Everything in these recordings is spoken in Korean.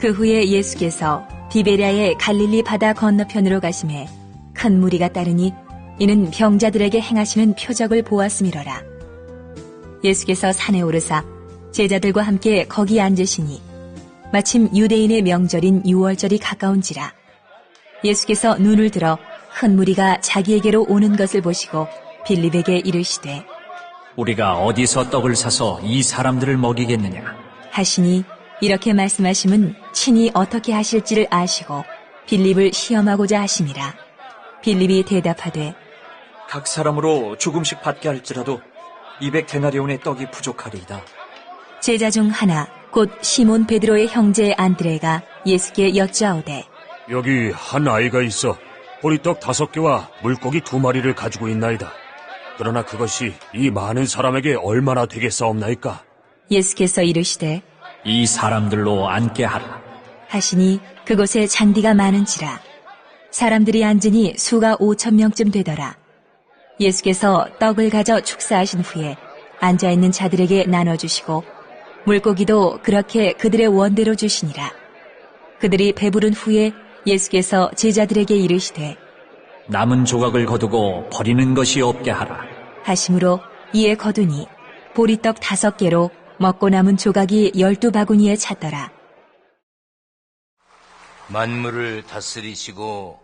그 후에 예수께서 디베리아의 갈릴리 바다 건너편으로 가심에 큰 무리가 따르니 이는 병자들에게 행하시는 표적을 보았음이러라. 예수께서 산에 오르사 제자들과 함께 거기 앉으시니 마침 유대인의 명절인 유월절이 가까운지라. 예수께서 눈을 들어 큰 무리가 자기에게로 오는 것을 보시고 빌립에게 이르시되 우리가 어디서 떡을 사서 이 사람들을 먹이겠느냐? 하시니 이렇게 말씀하심은 친히 어떻게 하실지를 아시고 빌립을 시험하고자 하심이라. 빌립이 대답하되 각 사람으로 조금씩 받게 할지라도 200데나리온의 떡이 부족하리이다. 제자 중 하나 곧 시몬 베드로의 형제 안드레가 예수께 여짜오되 여기 한 아이가 있어 보리떡 다섯 개와 물고기 두 마리를 가지고 있나이다. 그러나 그것이 이 많은 사람에게 얼마나 되겠사옵나이까? 예수께서 이르시되 이 사람들로 앉게 하라. 하시니 그곳에 잔디가 많은지라 사람들이 앉으니 수가 오천 명쯤 되더라. 예수께서 떡을 가져 축사하신 후에 앉아 있는 자들에게 나눠 주시고 물고기도 그렇게 그들의 원대로 주시니라. 그들이 배부른 후에 예수께서 제자들에게 이르시되 남은 조각을 거두고 버리는 것이 없게 하라. 하심으로 이에 거두니 보리떡 다섯 개로 먹고 남은 조각이 열두 바구니에 찼더라. 만물을 다스리시고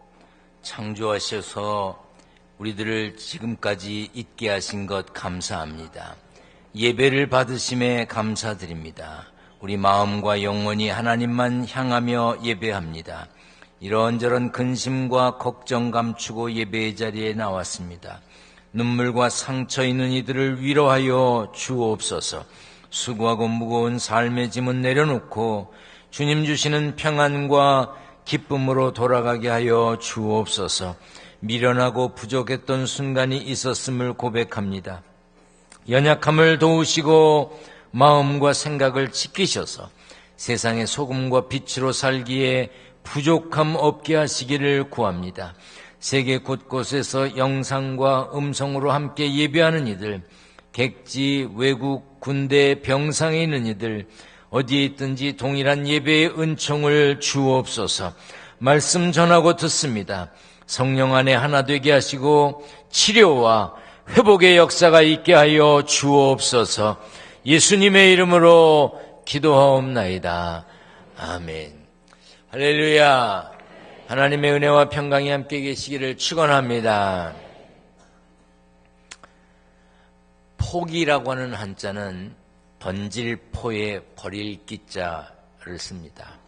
창조하셔서 우리들을 지금까지 있게 하신 것 감사합니다. 예배를 받으심에 감사드립니다. 우리 마음과 영혼이 하나님만 향하며 예배합니다. 이런저런 근심과 걱정 감추고 예배의 자리에 나왔습니다. 눈물과 상처 있는 이들을 위로하여 주옵소서. 수고하고 무거운 삶의 짐은 내려놓고 주님 주시는 평안과 기쁨으로 돌아가게 하여 주옵소서. 미련하고 부족했던 순간이 있었음을 고백합니다. 연약함을 도우시고 마음과 생각을 지키셔서 세상의 소금과 빛으로 살기에 부족함 없게 하시기를 구합니다. 세계 곳곳에서 영상과 음성으로 함께 예배하는 이들, 객지, 외국, 군대, 병상에 있는 이들, 어디에 있든지 동일한 예배의 은총을 주옵소서. 말씀 전하고 듣습니다. 성령 안에 하나 되게 하시고 치료와 회복의 역사가 있게 하여 주옵소서. 예수님의 이름으로 기도하옵나이다. 아멘. 할렐루야. 하나님의 은혜와 평강이 함께 계시기를 축원합니다. 포기라고 하는 한자는 던질 포에 버릴 기자를 씁니다.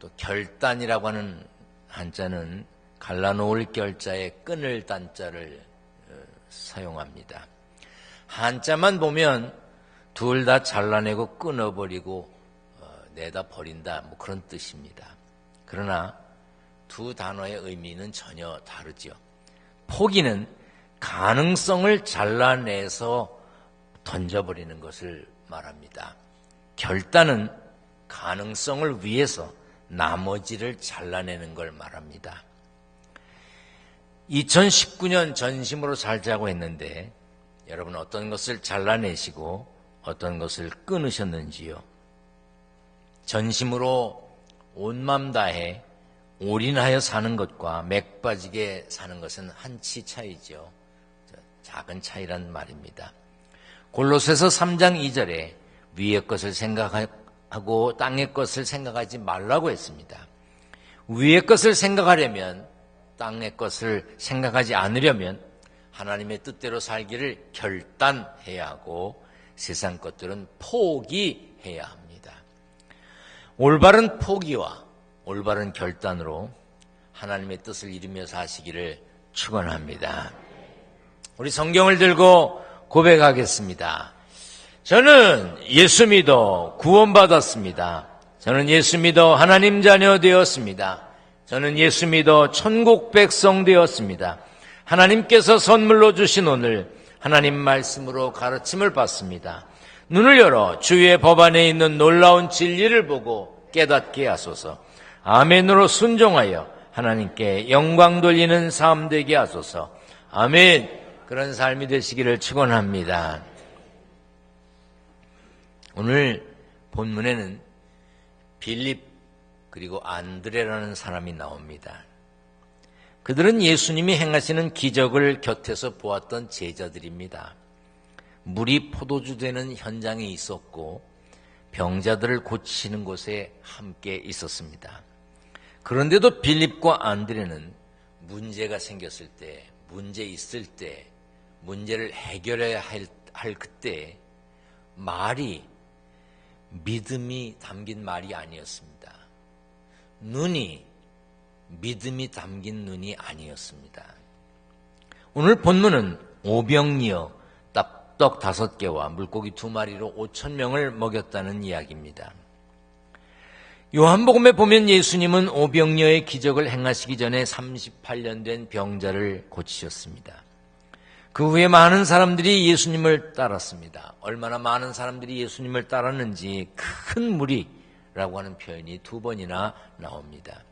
또 결단이라고 하는 한자는 갈라놓을 결자에 끊을 단자를 어, 사용합니다. 한자만 보면 둘 다 잘라내고 끊어버리고 어, 내다 버린다 뭐 그런 뜻입니다. 그러나 두 단어의 의미는 전혀 다르죠. 포기는 가능성을 잘라내서 던져버리는 것을 말합니다. 결단은 가능성을 위해서 나머지를 잘라내는 걸 말합니다. 2019년 전심으로 살자고 했는데 여러분 어떤 것을 잘라내시고 어떤 것을 끊으셨는지요? 전심으로 온맘 다해 올인하여 사는 것과 맥 빠지게 사는 것은 한치 차이죠. 작은 차이란 말입니다. 골로새서 3장 2절에 위의 것을 생각하고 땅의 것을 생각하지 말라고 했습니다. 위의 것을 생각하려면 땅의 것을 생각하지 않으려면 하나님의 뜻대로 살기를 결단해야 하고 세상 것들은 포기해야 합니다. 올바른 포기와 올바른 결단으로 하나님의 뜻을 이루며 사시기를 축원합니다. 우리 성경을 들고 고백하겠습니다. 저는 예수 믿어 구원받았습니다. 저는 예수 믿어 하나님 자녀 되었습니다. 저는 예수 믿어 천국 백성 되었습니다. 하나님께서 선물로 주신 오늘 하나님 말씀으로 가르침을 받습니다. 눈을 열어 주의 법 안에 있는 놀라운 진리를 보고 깨닫게 하소서. 아멘으로 순종하여 하나님께 영광 돌리는 삶 되게 하소서. 아멘. 그런 삶이 되시기를 축원합니다. 오늘 본문에는 빌립 그리고 안드레라는 사람이 나옵니다. 그들은 예수님이 행하시는 기적을 곁에서 보았던 제자들입니다. 물이 포도주 되는 현장에 있었고 병자들을 고치시는 곳에 함께 있었습니다. 그런데도 빌립과 안드레는 문제가 생겼을 때, 문제 있을 때, 문제를 해결해야 할, 할 그때 말이 믿음이 담긴 말이 아니었습니다. 눈이 믿음이 담긴 눈이 아니었습니다. 오늘 본문은 오병이어 떡 다섯 개와 물고기 두 마리로 오천 명을 먹였다는 이야기입니다. 요한복음에 보면 예수님은 오병이어의 기적을 행하시기 전에 38년 된 병자를 고치셨습니다. 그 후에 많은 사람들이 예수님을 따랐습니다. 얼마나 많은 사람들이 예수님을 따랐는지 큰 무리라고 하는 표현이 두 번이나 나옵니다.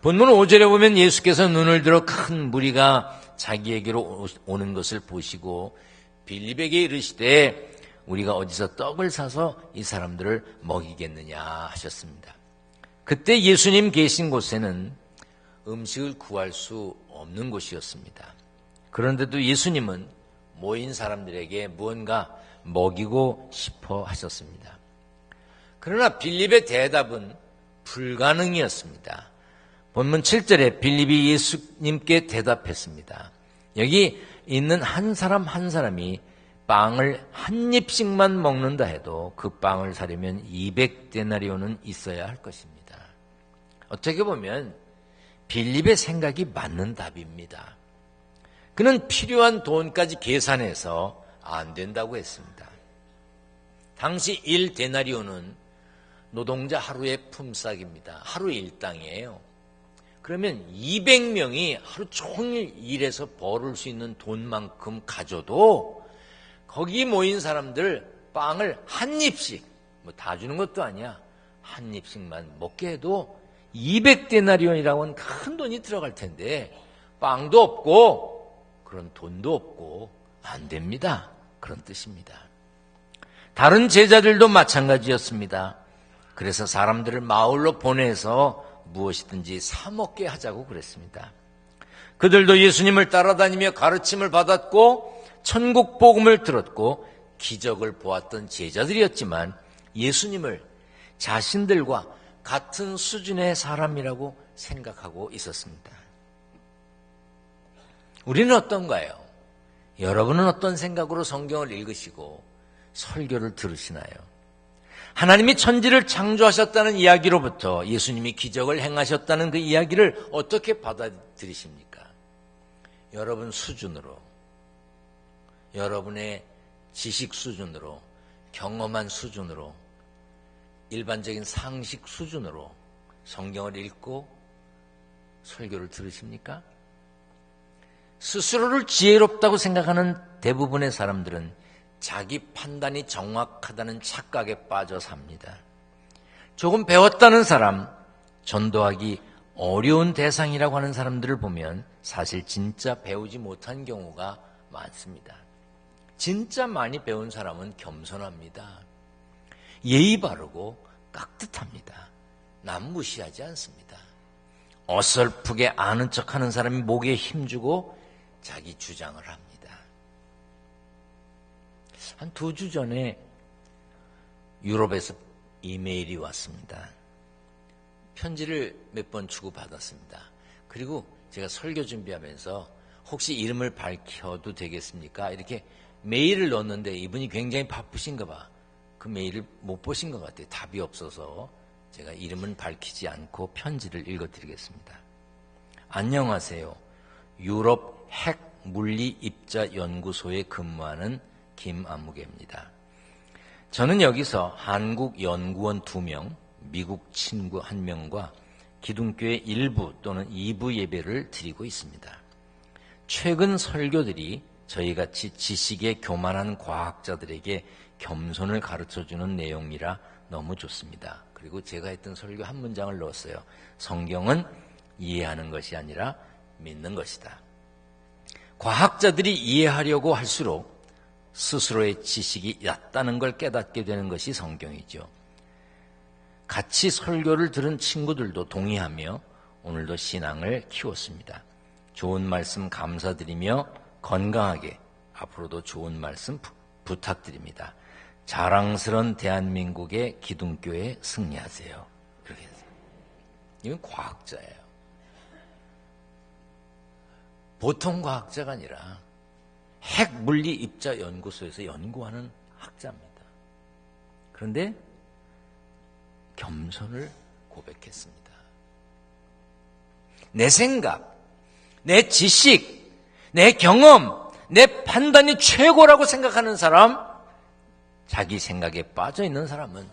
본문 5절에 보면 예수께서 눈을 들어 큰 무리가 자기에게로 오는 것을 보시고 빌립에게 이르시되 우리가 어디서 떡을 사서 이 사람들을 먹이겠느냐 하셨습니다. 그때 예수님 계신 곳에는 음식을 구할 수 없는 곳이었습니다. 그런데도 예수님은 모인 사람들에게 무언가 먹이고 싶어 하셨습니다. 그러나 빌립의 대답은 불가능이었습니다. 본문 7절에 빌립이 예수님께 대답했습니다. 여기 있는 한 사람 한 사람이 빵을 한 입씩만 먹는다 해도 그 빵을 사려면 200데나리온은 있어야 할 것입니다. 어떻게 보면 빌립의 생각이 맞는 답입니다. 그는 필요한 돈까지 계산해서 안 된다고 했습니다. 당시 1데나리온은 노동자 하루의 품삯입니다. 하루 일당이에요. 그러면 200명이 하루 종일 일해서 벌을 수 있는 돈만큼 가져도 거기 모인 사람들 빵을 한 입씩 뭐 다 주는 것도 아니야. 한 입씩만 먹게 해도 200데나리온이라고 하는 큰 돈이 들어갈 텐데 빵도 없고 그런 돈도 없고 안 됩니다. 그런 뜻입니다. 다른 제자들도 마찬가지였습니다. 그래서 사람들을 마을로 보내서 무엇이든지 사먹게 하자고 그랬습니다. 그들도 예수님을 따라다니며 가르침을 받았고 천국 복음을 들었고 기적을 보았던 제자들이었지만 예수님을 자신들과 같은 수준의 사람이라고 생각하고 있었습니다. 우리는 어떤가요? 여러분은 어떤 생각으로 성경을 읽으시고 설교를 들으시나요? 하나님이 천지를 창조하셨다는 이야기로부터 예수님이 기적을 행하셨다는 그 이야기를 어떻게 받아들이십니까? 여러분 수준으로, 여러분의 지식 수준으로, 경험한 수준으로, 일반적인 상식 수준으로 성경을 읽고 설교를 들으십니까? 스스로를 지혜롭다고 생각하는 대부분의 사람들은 자기 판단이 정확하다는 착각에 빠져 삽니다. 조금 배웠다는 사람, 전도하기 어려운 대상이라고 하는 사람들을 보면 사실 진짜 배우지 못한 경우가 많습니다. 진짜 많이 배운 사람은 겸손합니다. 예의 바르고 깍듯합니다. 남 무시하지 않습니다. 어설프게 아는 척 하는 사람이 목에 힘주고 자기 주장을 합니다. 한 두 주 전에 유럽에서 이메일이 왔습니다. 편지를 몇 번 주고받았습니다. 그리고 제가 설교 준비하면서 혹시 이름을 밝혀도 되겠습니까? 이렇게 메일을 넣었는데 이분이 굉장히 바쁘신가 봐. 그 메일을 못 보신 것 같아요. 답이 없어서 제가 이름은 밝히지 않고 편지를 읽어드리겠습니다. 안녕하세요. 유럽 핵 물리 입자 연구소에 근무하는 김아무개입니다. 저는 여기서 한국 연구원 두 명, 미국 친구 한 명과 기둥교회 일부 또는 2부 예배를 드리고 있습니다. 최근 설교들이 저희 같이 지식에 교만한 과학자들에게 겸손을 가르쳐 주는 내용이라 너무 좋습니다. 그리고 제가 했던 설교 한 문장을 넣었어요. 성경은 이해하는 것이 아니라 믿는 것이다. 과학자들이 이해하려고 할수록 스스로의 지식이 얕다는 걸 깨닫게 되는 것이 성경이죠. 같이 설교를 들은 친구들도 동의하며 오늘도 신앙을 키웠습니다. 좋은 말씀 감사드리며 건강하게 앞으로도 좋은 말씀 부, 부탁드립니다. 자랑스런 대한민국의 기둥교회 승리하세요. 그렇게 했어요. 이건 과학자예요. 보통 과학자가 아니라 핵물리 입자 연구소에서 연구하는 학자입니다. 그런데 겸손을 고백했습니다. 내 생각, 내 지식, 내 경험, 내 판단이 최고라고 생각하는 사람, 자기 생각에 빠져 있는 사람은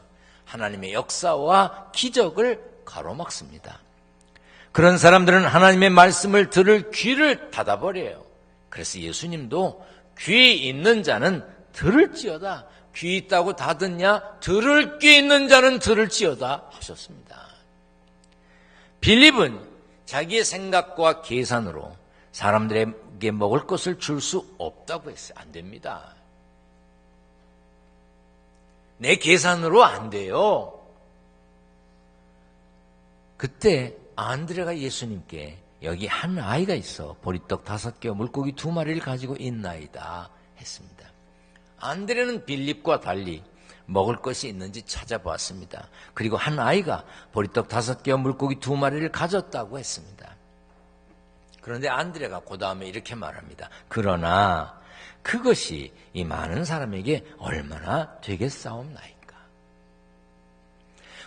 하나님의 역사와 기적을 가로막습니다. 그런 사람들은 하나님의 말씀을 들을 귀를 닫아버려요. 그래서 예수님도 귀 있는 자는 들을지어다. 귀 있다고 닫았냐? 들을 귀 있는 자는 들을지어다 하셨습니다. 빌립은 자기의 생각과 계산으로 사람들에게 먹을 것을 줄 수 없다고 했어요. 안 됩니다. 내 계산으로 안 돼요. 그때 안드레가 예수님께 여기 한 아이가 있어 보리떡 다섯 개와 물고기 두 마리를 가지고 있나이다 했습니다. 안드레는 빌립과 달리 먹을 것이 있는지 찾아보았습니다. 그리고 한 아이가 보리떡 다섯 개와 물고기 두 마리를 가졌다고 했습니다. 그런데 안드레가 그 다음에 이렇게 말합니다. 그러나 그것이 이 많은 사람에게 얼마나 되겠사옵나이까.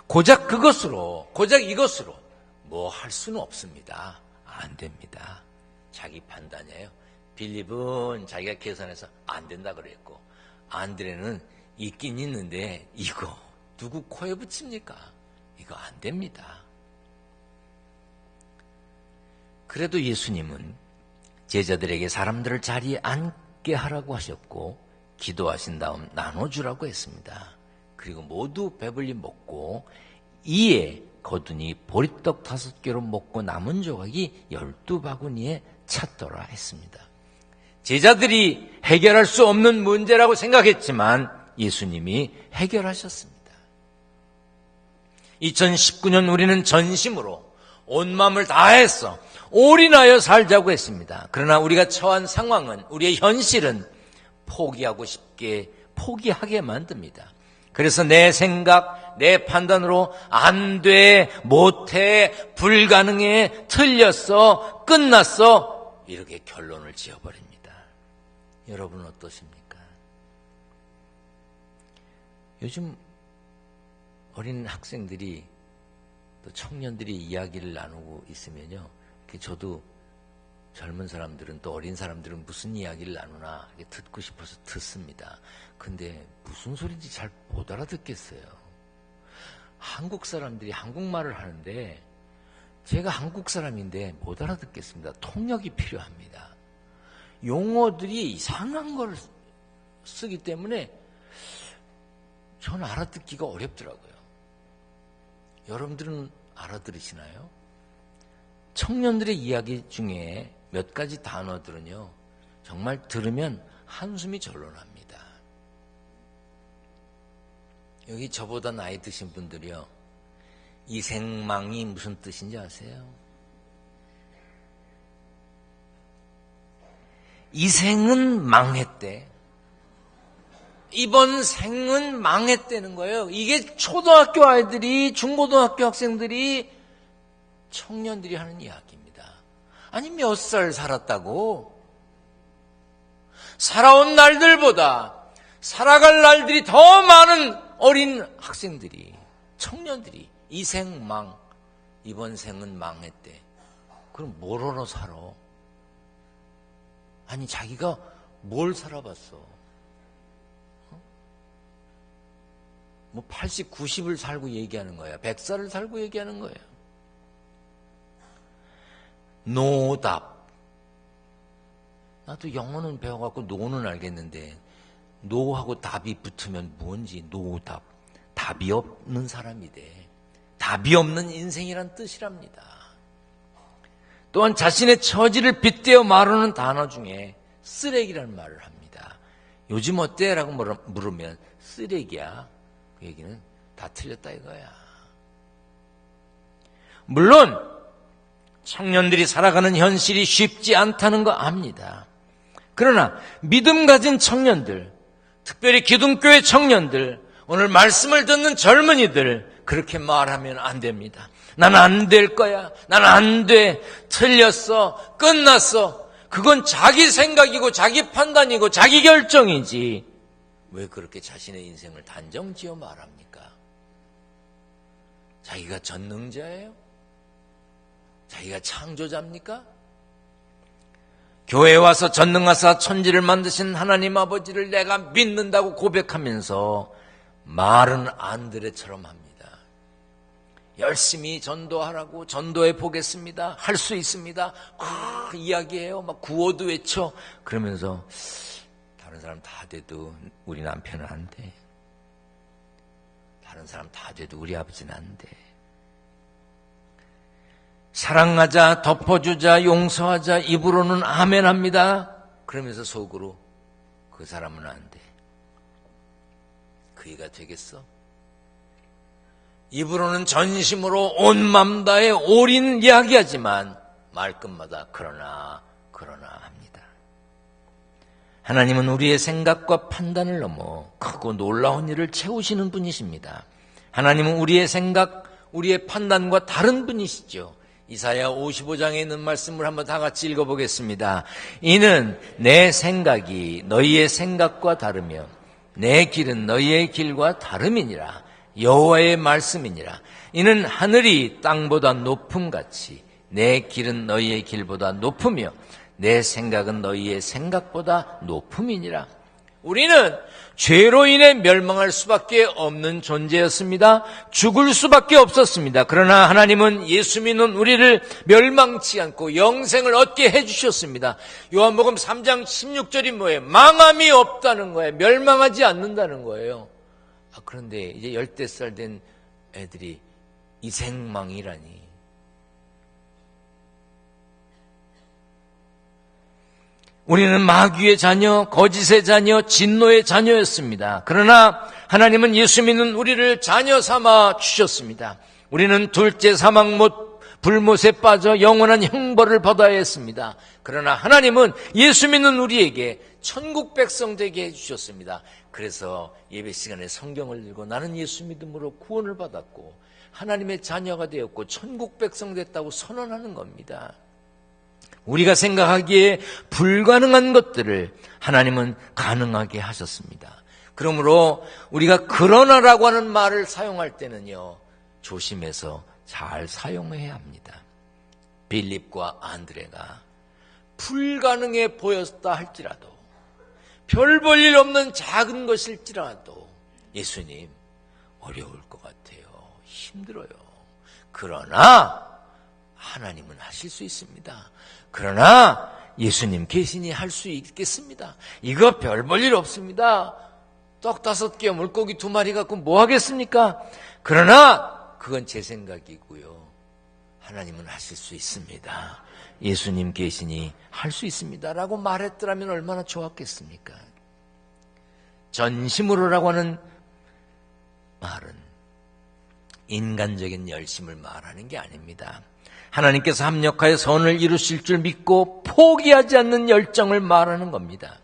고작 그것으로, 고작 이것으로 뭐 할 수는 없습니다. 안 됩니다. 자기 판단이에요. 빌립은 자기가 계산해서 안 된다 그랬고, 안드레는 있긴 있는데 이거 누구 코에 붙입니까? 이거 안 됩니다. 그래도 예수님은 제자들에게 사람들을 자리에 앉게 하라고 하셨고 기도하신 다음 나눠주라고 했습니다. 그리고 모두 배불리 먹고 이에 거두니 보리떡 다섯 개로 먹고 남은 조각이 열두 바구니에 찼더라 했습니다. 제자들이 해결할 수 없는 문제라고 생각했지만 예수님이 해결하셨습니다. 2019년 우리는 전심으로 온 마음을 다해서 올인하여 살자고 했습니다. 그러나 우리가 처한 상황은 우리의 현실은 포기하고 싶게 포기하게 만듭니다. 그래서 내 생각, 내 판단으로 안 돼, 못해, 불가능해, 틀렸어, 끝났어 이렇게 결론을 지어버립니다. 여러분 어떠십니까? 요즘 어린 학생들이 또 청년들이 이야기를 나누고 있으면요. 저도 젊은 사람들은 또 어린 사람들은 무슨 이야기를 나누나 듣고 싶어서 듣습니다. 근데 무슨 소리인지 잘 못 알아듣겠어요. 한국 사람들이 한국말을 하는데 제가 한국 사람인데 못 알아듣겠습니다. 통역이 필요합니다. 용어들이 이상한 걸 쓰기 때문에 전 알아듣기가 어렵더라고요. 여러분들은 알아들으시나요? 청년들의 이야기 중에 몇 가지 단어들은요, 정말 들으면 한숨이 절로 납니다. 여기 저보다 나이 드신 분들이요, 이 생망이 무슨 뜻인지 아세요? 이 생은 망했대. 이번 생은 망했다는 거예요. 이게 초등학교 아이들이, 중고등학교 학생들이, 청년들이 하는 이야기입니다. 아니, 몇 살 살았다고? 살아온 날들보다 살아갈 날들이 더 많은 어린 학생들이, 청년들이, 이 생 망, 이번 생은 망했대. 그럼 뭐로 살아? 아니, 자기가 뭘 살아봤어? 뭐 80, 90을 살고 얘기하는 거야. 100살을 살고 얘기하는 거예요. 노답. 나도 영어는 배워갖고 노는 알겠는데 노하고 답이 붙으면 뭔지 노답. 답이 없는 사람이 돼. 답이 없는 인생이란 뜻이랍니다. 또한 자신의 처지를 빗대어 말하는 단어 중에 쓰레기라는 말을 합니다. 요즘 어때? 라고 물으면 쓰레기야. 그 얘기는 다 틀렸다 이거야. 물론 청년들이 살아가는 현실이 쉽지 않다는 거 압니다. 그러나 믿음 가진 청년들, 특별히 기둥교회 청년들, 오늘 말씀을 듣는 젊은이들 그렇게 말하면 안 됩니다. 난 안 될 거야. 난 안 돼. 틀렸어. 끝났어. 그건 자기 생각이고 자기 판단이고 자기 결정이지. 왜 그렇게 자신의 인생을 단정지어 말합니까? 자기가 전능자예요? 자기가 창조자입니까? 교회에 와서 전능하사 천지를 만드신 하나님 아버지를 내가 믿는다고 고백하면서 말은 안드레처럼 합니다. 열심히 전도하라고 전도해 보겠습니다. 할 수 있습니다. 아, 이야기해요. 막 구호도 외쳐. 그러면서 다른 사람 다 돼도 우리 남편은 안 돼. 다른 사람 다 돼도 우리 아버지는 안 돼. 사랑하자, 덮어주자, 용서하자, 입으로는 아멘 합니다. 그러면서 속으로 그 사람은 안 돼. 그이가 되겠어? 입으로는 전심으로 온맘 다해 올인 이야기하지만 말끝마다 그러나, 그러나 합니다. 하나님은 우리의 생각과 판단을 넘어 크고 놀라운 일을 채우시는 분이십니다. 하나님은 우리의 생각, 우리의 판단과 다른 분이시죠. 이사야 55장에 있는 말씀을 한번 다 같이 읽어보겠습니다. 이는 내 생각이 너희의 생각과 다르며 내 길은 너희의 길과 다름이니라. 여호와의 말씀이니라. 이는 하늘이 땅보다 높음 같이 내 길은 너희의 길보다 높으며 내 생각은 너희의 생각보다 높음이니라. 우리는 죄로 인해 멸망할 수밖에 없는 존재였습니다. 죽을 수밖에 없었습니다. 그러나 하나님은 예수 믿는 우리를 멸망치 않고 영생을 얻게 해주셨습니다. 요한복음 3장 16절이 뭐예요? 망함이 없다는 거예요. 멸망하지 않는다는 거예요. 아, 그런데 이제 열대 살된 애들이 이생망이라니. 우리는 마귀의 자녀, 거짓의 자녀, 진노의 자녀였습니다. 그러나 하나님은 예수 믿는 우리를 자녀 삼아 주셨습니다. 우리는 둘째 사망 못 불못에 빠져 영원한 형벌을 받아야 했습니다. 그러나 하나님은 예수 믿는 우리에게 천국 백성 되게 해주셨습니다. 그래서 예배 시간에 성경을 읽고 나는 예수 믿음으로 구원을 받았고 하나님의 자녀가 되었고 천국 백성 됐다고 선언하는 겁니다. 우리가 생각하기에 불가능한 것들을 하나님은 가능하게 하셨습니다. 그러므로 우리가 그러나라고 하는 말을 사용할 때는요, 조심해서 잘 사용해야 합니다. 빌립과 안드레가 불가능해 보였다 할지라도, 별 볼 일 없는 작은 것일지라도, 예수님, 어려울 것 같아요. 힘들어요. 그러나, 하나님은 하실 수 있습니다. 그러나 예수님 계시니 할 수 있겠습니다. 이거 별 볼 일 없습니다. 떡 다섯 개, 물고기 두 마리 갖고 뭐 하겠습니까? 그러나 그건 제 생각이고요. 하나님은 하실 수 있습니다. 예수님 계시니 할 수 있습니다 라고 말했더라면 얼마나 좋았겠습니까? 전심으로라고 하는 말은 인간적인 열심을 말하는 게 아닙니다. 하나님께서 합력하여 선을 이루실 줄 믿고 포기하지 않는 열정을 말하는 겁니다.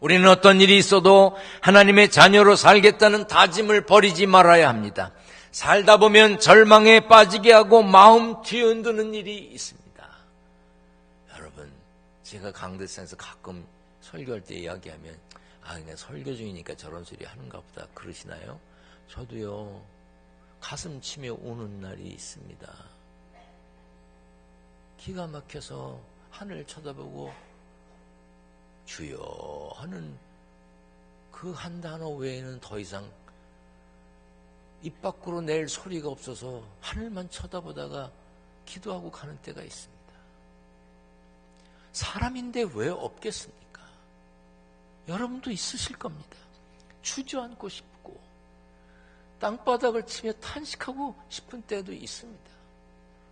우리는 어떤 일이 있어도 하나님의 자녀로 살겠다는 다짐을 버리지 말아야 합니다. 살다 보면 절망에 빠지게 하고 마음 뒤흔드는 일이 있습니다. 여러분, 제가 강대상에서 가끔 설교할 때 이야기하면 아, 그냥 설교 중이니까 저런 소리 하는가 보다 그러시나요? 저도요, 가슴 치며 우는 날이 있습니다. 기가 막혀서 하늘 쳐다보고 주여 하는 그 한 단어 외에는 더 이상 입 밖으로 낼 소리가 없어서 하늘만 쳐다보다가 기도하고 가는 때가 있습니다. 사람인데 왜 없겠습니까? 여러분도 있으실 겁니다. 주저앉고 싶고 땅바닥을 치며 탄식하고 싶은 때도 있습니다.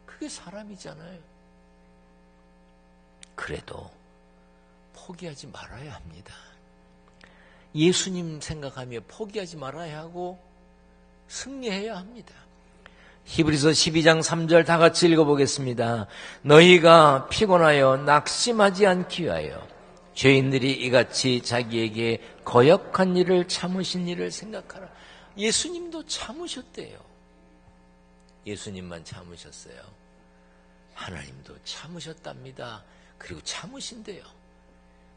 그게 사람이잖아요. 그래도 포기하지 말아야 합니다. 예수님 생각하며 포기하지 말아야 하고 승리해야 합니다. 히브리서 12장 3절 다 같이 읽어보겠습니다. 너희가 피곤하여 낙심하지 않기 위하여 죄인들이 이같이 자기에게 거역한 일을 참으신 일을 생각하라. 예수님도 참으셨대요. 예수님만 참으셨어요. 하나님도 참으셨답니다. 그리고 참으신대요.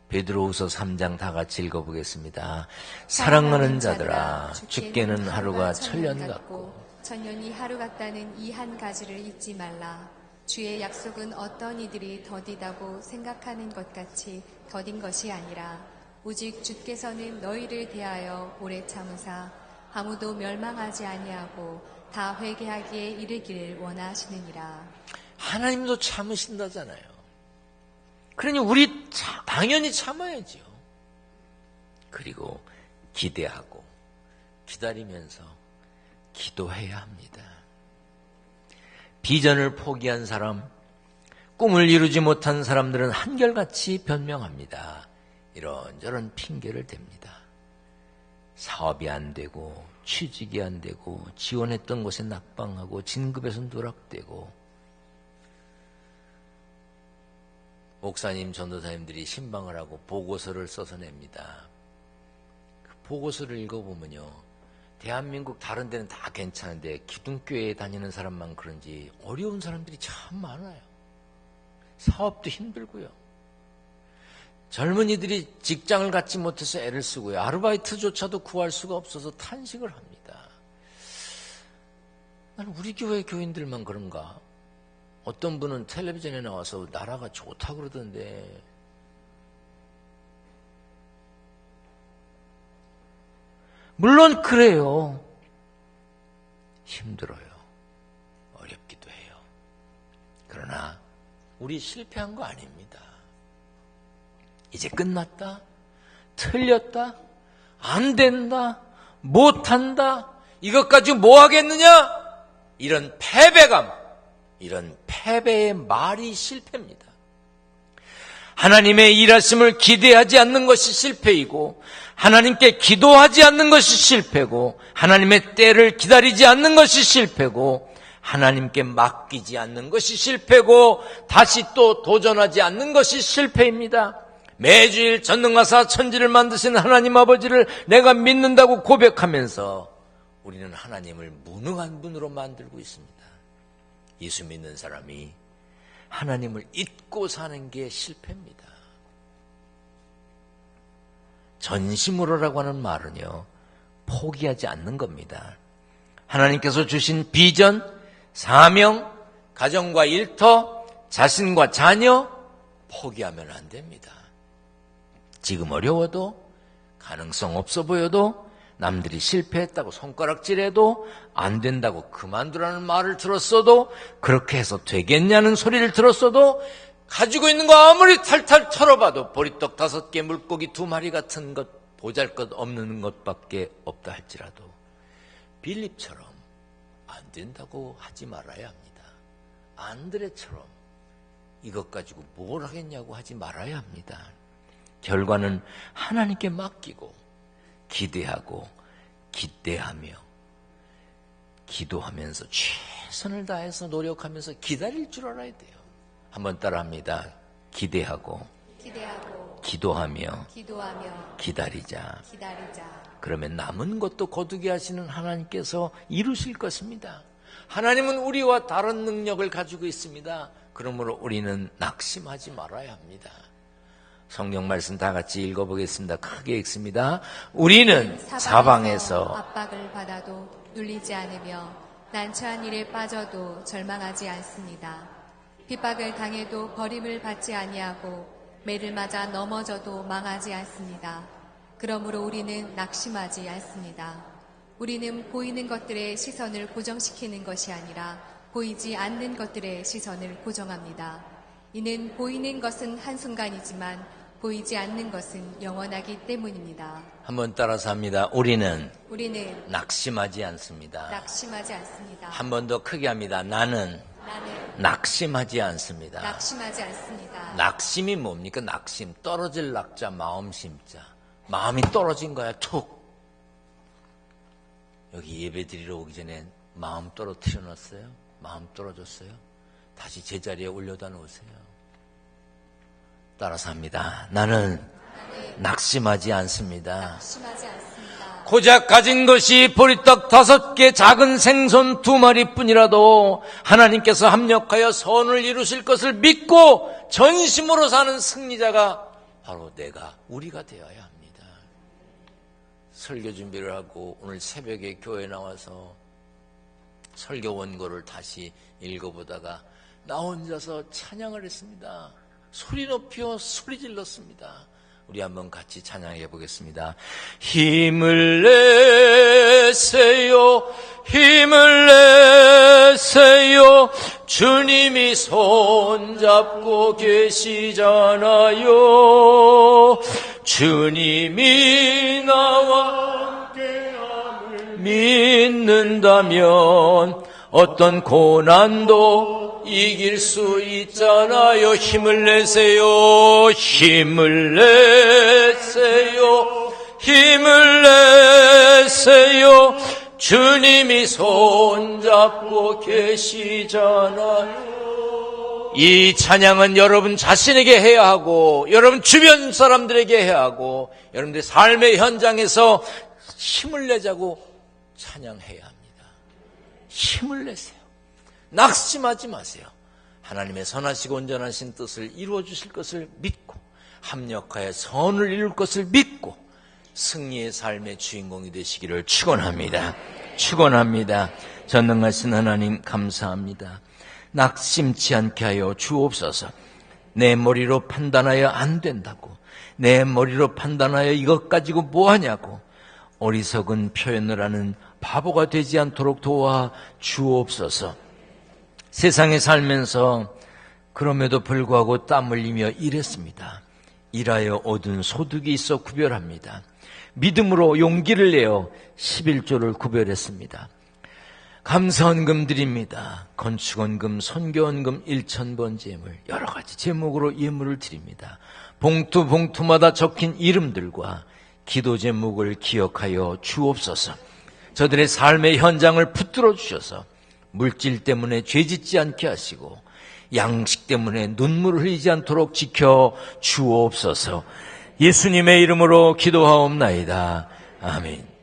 베드로후서 3장 다 같이 읽어보겠습니다. 사랑하는 자들아, 죽게는 하루가 천년 같고 천년이 하루 같다는 이 한 가지를 잊지 말라. 주의 약속은 어떤 이들이 더디다고 생각하는 것 같이 더딘 것이 아니라 오직 주께서는 너희를 대하여 오래 참으사 아무도 멸망하지 아니하고 다 회개하기에 이르기를 원하시느니라. 하나님도 참으신다잖아요. 그러니 우리 차- 당연히 참아야지요. 그리고 기대하고 기다리면서 기도해야 합니다. 비전을 포기한 사람, 꿈을 이루지 못한 사람들은 한결같이 변명합니다. 이런저런 핑계를 댑니다. 사업이 안 되고 취직이 안 되고 지원했던 곳에 낙방하고 진급에서 누락되고 목사님, 전도사님들이 신방을 하고 보고서를 써서 냅니다. 그 보고서를 읽어보면요. 대한민국 다른 데는 다 괜찮은데 기둥교회에 다니는 사람만 그런지 어려운 사람들이 참 많아요. 사업도 힘들고요. 젊은이들이 직장을 갖지 못해서 애를 쓰고요. 아르바이트조차도 구할 수가 없어서 탄식을 합니다. 나는 우리 교회 교인들만 그런가? 어떤 분은 텔레비전에 나와서 나라가 좋다 그러던데 물론 그래요. 힘들어요. 어렵기도 해요. 그러나 우리 실패한 거 아닙니다. 이제 끝났다. 틀렸다. 안 된다. 못한다. 이것 가지고 뭐 하겠느냐? 이런 패배감, 이런 패배의 말이 실패입니다. 하나님의 일하심을 기대하지 않는 것이 실패이고, 하나님께 기도하지 않는 것이 실패고, 하나님의 때를 기다리지 않는 것이 실패고, 하나님께 맡기지 않는 것이 실패고, 다시 또 도전하지 않는 것이 실패입니다. 매주일 전능하사 천지를 만드신 하나님 아버지를 내가 믿는다고 고백하면서 우리는 하나님을 무능한 분으로 만들고 있습니다. 예수 믿는 사람이 하나님을 잊고 사는 게 실패입니다. 전심으로라고 하는 말은요, 포기하지 않는 겁니다. 하나님께서 주신 비전, 사명, 가정과 일터, 자신과 자녀, 포기하면 안 됩니다. 지금 어려워도, 가능성 없어 보여도, 남들이 실패했다고 손가락질해도 안 된다고 그만두라는 말을 들었어도 그렇게 해서 되겠냐는 소리를 들었어도 가지고 있는 거 아무리 탈탈 털어봐도 보리떡 다섯 개 물고기 두 마리 같은 것 보잘 것 없는 것밖에 없다 할지라도 빌립처럼 안 된다고 하지 말아야 합니다. 안드레처럼 이것 가지고 뭘 하겠냐고 하지 말아야 합니다. 결과는 하나님께 맡기고 기대하고 기대하며 기도하면서 최선을 다해서 노력하면서 기다릴 줄 알아야 돼요. 한번 따라합니다. 기대하고 기대하고 기도하며 기도하며 기다리자. 기다리자. 그러면 남은 것도 거두게 하시는 하나님께서 이루실 것입니다. 하나님은 우리와 다른 능력을 가지고 있습니다. 그러므로 우리는 낙심하지 말아야 합니다. 성경 말씀 다 같이 읽어보겠습니다. 크게 읽습니다. 우리는 사방에서 압박을 받아도 눌리지 않으며 난처한 일에 빠져도 절망하지 않습니다. 핍박을 당해도 버림을 받지 아니하고 매를 맞아 넘어져도 망하지 않습니다. 그러므로 우리는 낙심하지 않습니다. 우리는 보이는 것들의 시선을 고정시키는 것이 아니라 보이지 않는 것들의 시선을 고정합니다. 이는 보이는 것은 한순간이지만 보이지 않는 것은 영원하기 때문입니다. 한번 따라서 합니다. 우리는 우리는 낙심하지 않습니다. 낙심하지 않습니다. 한 번 더 크게 합니다. 나는 나는 낙심하지 않습니다. 낙심하지 않습니다. 낙심이 뭡니까? 낙심. 떨어질 낙자, 마음 심자. 마음이 떨어진 거야, 툭. 여기 예배 드리러 오기 전에 마음 떨어뜨려 놨어요? 마음 떨어졌어요? 다시 제자리에 올려다 놓으세요. 따라서 합니다. 나는 낙심하지 않습니다. 심하지 않습니다. 고작 가진 것이 보리떡 다섯 개 작은 생선 두 마리뿐이라도 하나님께서 합력하여 선을 이루실 것을 믿고 전심으로 사는 승리자가 바로 내가 우리가 되어야 합니다. 설교 준비를 하고 오늘 새벽에 교회 나와서 설교 원고를 다시 읽어보다가 나 혼자서 찬양을 했습니다. 소리 높여 소리 질렀습니다. 우리 한번 같이 찬양해 보겠습니다. 힘을 내세요, 힘을 내세요. 주님이 손잡고 계시잖아요. 주님이 나와 믿는다면 어떤 고난도 이길 수 있잖아요. 힘을 내세요. 힘을 내세요. 힘을 내세요. 주님이 손잡고 계시잖아요. 이 찬양은 여러분 자신에게 해야 하고, 여러분 주변 사람들에게 해야 하고, 여러분들의 삶의 현장에서 힘을 내자고 찬양해야 합니다. 힘을 내세요. 낙심하지 마세요. 하나님의 선하시고 온전하신 뜻을 이루어 주실 것을 믿고 합력하여 선을 이룰 것을 믿고 승리의 삶의 주인공이 되시기를 축원합니다. 축원합니다. 전능하신 하나님 감사합니다. 낙심치 않게 하여 주옵소서. 내 머리로 판단하여 안 된다고. 내 머리로 판단하여 이것 가지고 뭐 하냐고. 어리석은 표현을 하는 바보가 되지 않도록 도와 주옵소서. 세상에 살면서 그럼에도 불구하고 땀 흘리며 일했습니다. 일하여 얻은 소득이 있어 구별합니다. 믿음으로 용기를 내어 11조를 구별했습니다. 감사원금 드립니다. 건축원금, 선교원금 1천번 제물, 여러 가지 제목으로 예물을 드립니다. 봉투 봉투마다 적힌 이름들과 기도 제목을 기억하여 주옵소서. 저들의 삶의 현장을 붙들어 주셔서 물질 때문에 죄 짓지 않게 하시고 양식 때문에 눈물을 흘리지 않도록 지켜 주옵소서. 예수님의 이름으로 기도하옵나이다. 아멘.